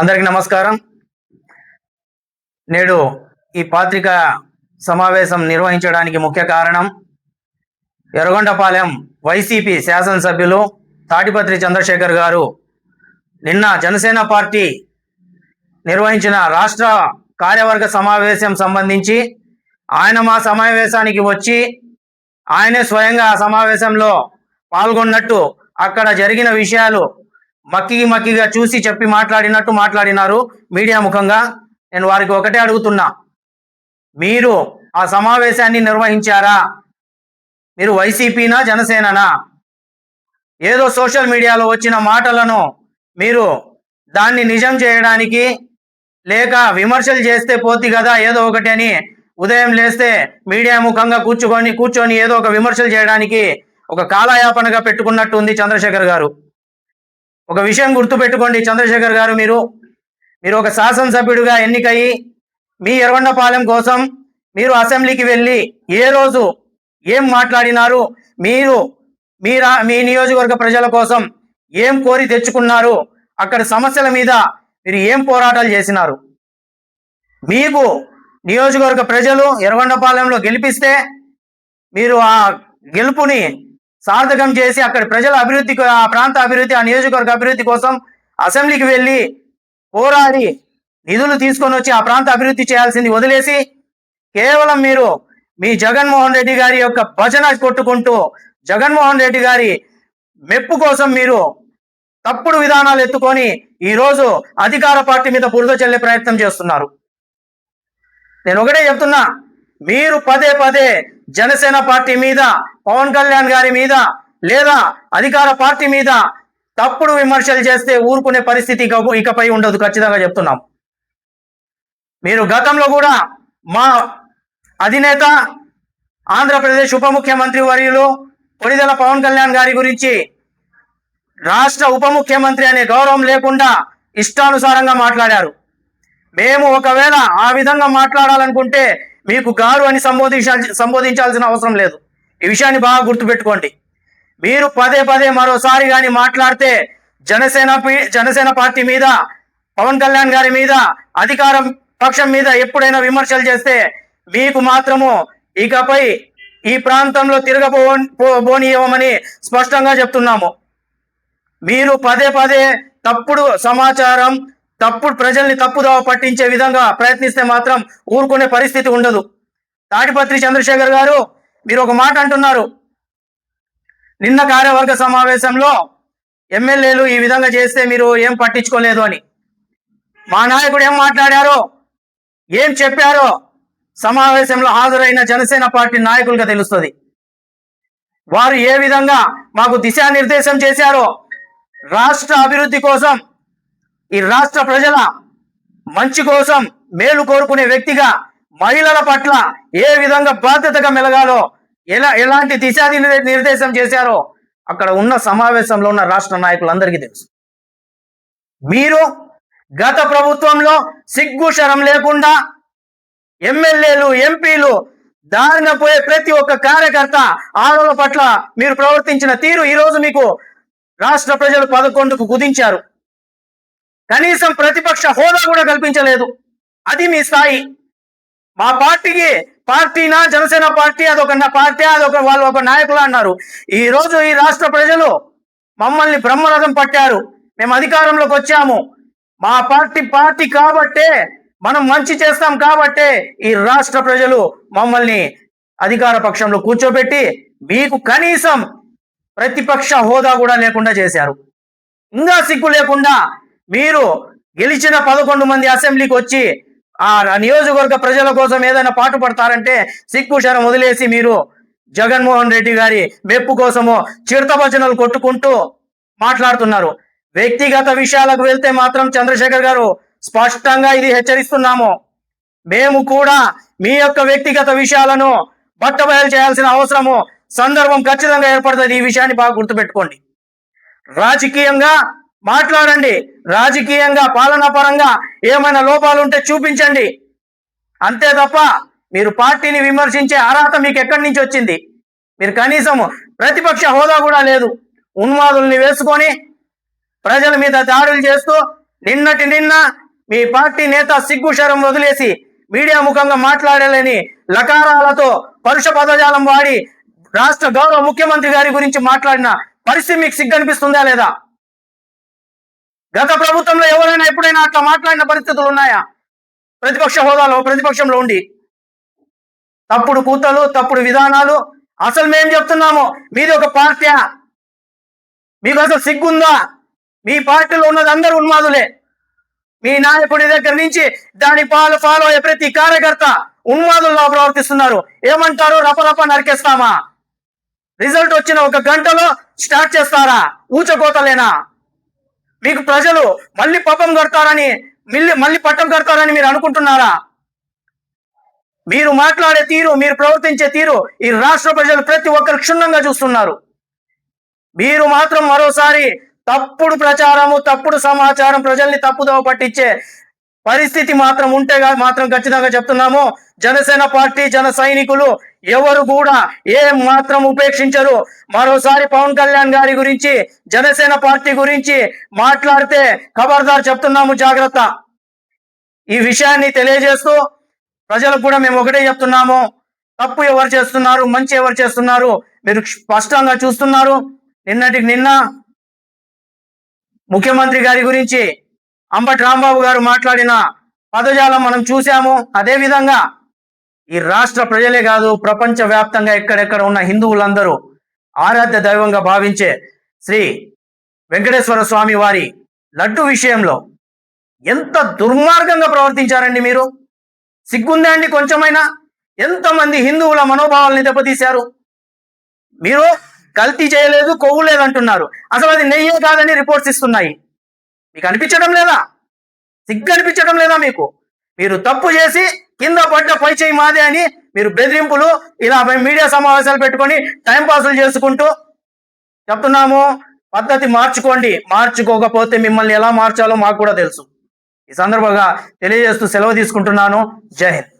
అందరికి నమస్కారం. నేడు ఈ పాత్రిక సమావేశం నిర్వహించడానికి ముఖ్య కారణం ఎర్రగొండపాలెం వైసీపీ శాసనసభ్యులు తాటిపత్రి చంద్రశేఖర్ గారు. నిన్న జనసేన పార్టీ నిర్వహించిన రాష్ట్ర కార్యవర్గ సమావేశం సంబంధించి ఆయన మా సమావేశానికి వచ్చి ఆయనే స్వయంగా ఆ సమావేశంలో పాల్గొన్నట్టు అక్కడ జరిగిన విషయాలు మక్కి మక్కిగా చూసి చెప్పి మాట్లాడినట్టు మాట్లాడినారు మీడియా ముఖంగా. నేను వారికి ఒకటే అడుగుతున్నా. మీరు ఆ సమావేశాన్ని నిర్వహించారా? మీరు వైసీపీనా జనసేననా? ఏదో సోషల్ మీడియాలో వచ్చిన మాటలను మీరు దాన్ని నిజం చేయడానికి లేక విమర్శలు చేస్తే పోతి కదా ఏదో ఒకటి అని ఉదయం లేస్తే మీడియా ముఖంగా కూర్చుకొని కూర్చొని ఏదో ఒక విమర్శలు చేయడానికి ఒక కాలయాపనగా పెట్టుకున్నట్టు ఉంది చంద్రశేఖర్ గారు. ఒక విషయం గుర్తుపెట్టుకోండి చంద్రశేఖర్ గారు మీరు. మీరు ఒక శాసనసభ్యుడిగా ఎన్నికయ్యి మీ ఎర్రగొండపాలెం కోసం మీరు అసెంబ్లీకి వెళ్ళి ఏ రోజు ఏం మాట్లాడినారు మీరు మీరా మీ నియోజకవర్గ ప్రజల కోసం ఏం కోరి తెచ్చుకున్నారు అక్కడ సమస్యల మీద మీరు ఏం పోరాటాలు చేసినారు? మీకు నియోజకవర్గ ప్రజలు ఎర్రగొండపాలెంలో గెలిపిస్తే మీరు ఆ గెలుపుని సార్థకం చేసి అక్కడ ప్రజల అభివృద్ధి ఆ ప్రాంత అభివృద్ధి ఆ నియోజకవర్గ అభివృద్ధి కోసం అసెంబ్లీకి వెళ్ళి పోరాడి నిధులు తీసుకొని వచ్చి ఆ ప్రాంత అభివృద్ధి చేయాల్సింది వదిలేసి కేవలం మీరు మీ జగన్మోహన్ రెడ్డి గారి యొక్క భజన కొట్టుకుంటూ జగన్మోహన్ రెడ్డి గారి మెప్పు కోసం మీరు తప్పుడు విధానాలు ఎత్తుకొని ఈరోజు అధికార పార్టీ మీద బురద చల్లే ప్రయత్నం చేస్తున్నారు. నేను ఒకటే చెప్తున్నా మీరు పదే పదే జనసేన పార్టీ మీద పవన్ కళ్యాణ్ గారి మీద లేదా అధికార పార్టీ మీద తప్పుడు విమర్శలు చేస్తే ఊరుకునే పరిస్థితి ఇకపై ఉండదు ఖచ్చితంగా చెప్తున్నాం. మీరు గతంలో కూడా మా అధినేత ఆంధ్రప్రదేశ్ ఉప ముఖ్యమంత్రి వర్యులు కొణిదెల పవన్ కళ్యాణ్ గారి గురించి రాష్ట్ర ఉప ముఖ్యమంత్రి అనే గౌరవం లేకుండా ఇష్టానుసారంగా మాట్లాడారు. మేము ఒకవేళ ఆ విధంగా మాట్లాడాలనుకుంటే మీకు గారు అని సంబోధించాల్సి సంబోధించాల్సిన అవసరం లేదు. ఈ విషయాన్ని బాగా గుర్తుపెట్టుకోండి. మీరు పదే పదే మరోసారి కానీ మాట్లాడితే జనసేన జనసేన పార్టీ మీద పవన్ కళ్యాణ్ గారి మీద అధికారం పక్షం మీద ఎప్పుడైనా విమర్శలు చేస్తే మీకు మాత్రము ఇకపై ఈ ప్రాంతంలో తిరగబో పోనీయమని స్పష్టంగా చెప్తున్నాము. మీరు పదే పదే తప్పుడు సమాచారం తప్పుడు ప్రజల్ని తప్పుదోవ పట్టించే విధంగా ప్రయత్నిస్తే మాత్రం ఊరుకునే పరిస్థితి ఉండదు. తాటిపత్రి చంద్రశేఖర్ గారు మీరు ఒక మాట అంటున్నారు. నిన్న కార్యవర్గ సమావేశంలో ఎమ్మెల్యేలు ఈ విధంగా చేస్తే మీరు ఏం పట్టించుకోలేదు అని. మా నాయకుడు ఏం మాట్లాడారో ఏం చెప్పారో సమావేశంలో హాజరైన జనసేన పార్టీ నాయకులుగా తెలుస్తుంది. వారు ఏ విధంగా మాకు దిశానిర్దేశం చేశారో రాష్ట్ర అభివృద్ధి కోసం ఈ రాష్ట్ర ప్రజల మంచి కోసం మేలు కోరుకునే వ్యక్తిగా మహిళల పట్ల ఏ విధంగా బాధ్యతగా మెలగాలో ఎలా ఎలాంటి దిశా నిర్దేశం చేశారో అక్కడ ఉన్న సమావేశంలో ఉన్న రాష్ట్ర నాయకులందరికీ తెలుసు. మీరు గత ప్రభుత్వంలో సిగ్గు శరం లేకుండా ఎమ్మెల్యేలు ఎంపీలు దారిన పోయే ప్రతి ఒక్క కార్యకర్త ఆడల పట్ల మీరు ప్రవర్తించిన తీరు ఈరోజు మీకు రాష్ట్ర ప్రజలు పదకొండుకు కుదించారు. కనీసం ప్రతిపక్ష హోదా కూడా కల్పించలేదు. అది మీ స్థాయి. మా పార్టీకి పార్టీనా? జనసేన పార్టీ? అదొక పార్టీ అదొక వాళ్ళు ఒక నాయకులు అన్నారు. ఈ రోజు ఈ రాష్ట్ర ప్రజలు మమ్మల్ని బ్రహ్మరథం పట్టారు. మేము అధికారంలోకి వచ్చాము. మా పార్టీ పార్టీ కాబట్టే మనం మంచి చేస్తాం కాబట్టే ఈ రాష్ట్ర ప్రజలు మమ్మల్ని అధికార పక్షంలో కూర్చోబెట్టి మీకు కనీసం ప్రతిపక్ష హోదా కూడా లేకుండా చేశారు. ఇంకా సిగ్గు లేకుండా మీరు గెలిచిన పదకొండు మంది అసెంబ్లీకి వచ్చి ఆ నియోజకవర్గ ప్రజల కోసం ఏదైనా పాటు పడతారంటే సిగ్గు వదిలేసి మీరు జగన్మోహన్ రెడ్డి గారి మెప్పు కోసము చిరుతభజనలు కొట్టుకుంటూ మాట్లాడుతున్నారు. వ్యక్తిగత విషయాలకు వెళ్తే మాత్రం చంద్రశేఖర్ గారు స్పష్టంగా ఇది హెచ్చరిస్తున్నాము. మేము కూడా మీ యొక్క వ్యక్తిగత విషయాలను బట్టబయలు చేయాల్సిన అవసరము సందర్భం ఖచ్చితంగా ఏర్పడుతుంది ఈ విషయాన్ని బాగా గుర్తుపెట్టుకోండి. రాజకీయంగా మాట్లాడండి. రాజకీయంగా పాలనా పరంగా ఏమైనా లోపాలు ఉంటే చూపించండి. అంతే తప్ప మీరు పార్టీని విమర్శించే అర్హత మీకు ఎక్కడి నుంచి వచ్చింది? మీరు కనీసం ప్రతిపక్ష హోదా కూడా లేదు. ఉన్మాదుల్ని వేసుకొని ప్రజల మీద దాడులు చేస్తూ నిన్నటి నిన్న మీ పార్టీ నేత సిగ్గు శరం వదిలేసి మీడియా ముఖంగా మాట్లాడాలని లకారాలతో పరుష పదజాలం వాడి రాష్ట్ర గౌరవ ముఖ్యమంత్రి గారి గురించి మాట్లాడిన పరిస్థితి మీకు సిగ్గు అనిపిస్తుందా లేదా? గత ప్రభుత్వంలో ఎవరైనా ఎప్పుడైనా అట్లా మాట్లాడిన పరిస్థితులు ఉన్నాయా? ప్రతిపక్ష హోదాలో ప్రతిపక్షంలో ఉండి. తప్పుడు కూతలు తప్పుడు విధానాలు. అసలు మేము చెప్తున్నాము మీది ఒక పార్టీ. మీకు అసలు సిగ్గుందా? మీ పార్టీలో ఉన్నది అందరూ ఉన్మాదులే. మీ నాయకుడి దగ్గర నుంచి దాని పాలు ఫాలో అయ్యే ప్రతి కార్యకర్త ఉన్మాదుల్లో ప్రవర్తిస్తున్నారు. ఏమంటారు? రపరప నరికేస్తామా? రిజల్ట్ వచ్చిన ఒక గంటలో స్టార్ట్ చేస్తారా? ఊచకోతలేనా? మీకు ప్రజలు మళ్ళీ పాపం కడతారని మళ్ళీ మళ్ళీ పట్టం కడతారని మీరు అనుకుంటున్నారా? మీరు మాట్లాడే తీరు మీరు ప్రవర్తించే తీరు ఈ రాష్ట్ర ప్రజలు ప్రతి ఒక్కరు క్షుణ్ణంగా చూస్తున్నారు. మీరు మాత్రం మరోసారి తప్పుడు ప్రచారము తప్పుడు సమాచారం ప్రజల్ని తప్పుదోవ పట్టించే పరిస్థితి మాత్రం ఉంటే మాత్రం ఖచ్చితంగా చెప్తున్నాము. జనసేన పార్టీ జన సైనికులు ఎవరు కూడా ఏం మాత్రం ఉపేక్షించరు. మరోసారి పవన్ కళ్యాణ్ గారి గురించి జనసేన పార్టీ గురించి మాట్లాడితే ఖబర్దార్ చెప్తున్నాము జాగ్రత్త. ఈ విషయాన్ని తెలియజేస్తూ ప్రజలకు కూడా మేము ఒకటే చెప్తున్నాము. తప్పు ఎవరు చేస్తున్నారు మంచి ఎవరు చేస్తున్నారు మీరు స్పష్టంగా చూస్తున్నారు. నిన్నటికి నిన్న ముఖ్యమంత్రి గారి గురించి అంబటి రాంబాబు గారు మాట్లాడిన పదజాలం మనం చూసాము అదేవిధంగా ఈ రాష్ట్ర ప్రజలే కాదు ప్రపంచ వ్యాప్తంగా ఎక్కడెక్కడ ఉన్న హిందువులందరూ ఆరాధ్య దైవంగా భావించే శ్రీ వెంకటేశ్వర స్వామి వారి లడ్డు విషయంలో ఎంత దుర్మార్గంగా ప్రవర్తించారండి మీరు? సిగ్గుందా అండి కొంచెమైనా? ఎంతమంది హిందువుల మనోభావాల్ని దెబ్బతీశారు? మీరు కల్తీ చేయలేదు కొవ్వు లేదంటున్నారు అసలు అది నెయ్యే కాదని రిపోర్ట్స్ ఇస్తున్నాయి. మీకు అనిపించడం లేదా? సిగ్గు అనిపించడం లేదా మీకు? మీరు తప్పు చేసి కింద పడ్డ పై చేయి మాదే అని మీరు బెదిరింపులు ఇలా మీడియా సమావేశాలు పెట్టుకొని టైం పాసులు చేసుకుంటూ చెప్తున్నాము. పద్ధతి మార్చుకోండి. మార్చుకోకపోతే మిమ్మల్ని ఎలా మార్చాలో మాకు కూడా తెలుసు. ఈ సందర్భంగా తెలియజేస్తూ సెలవు తీసుకుంటున్నాను. జై హింద్.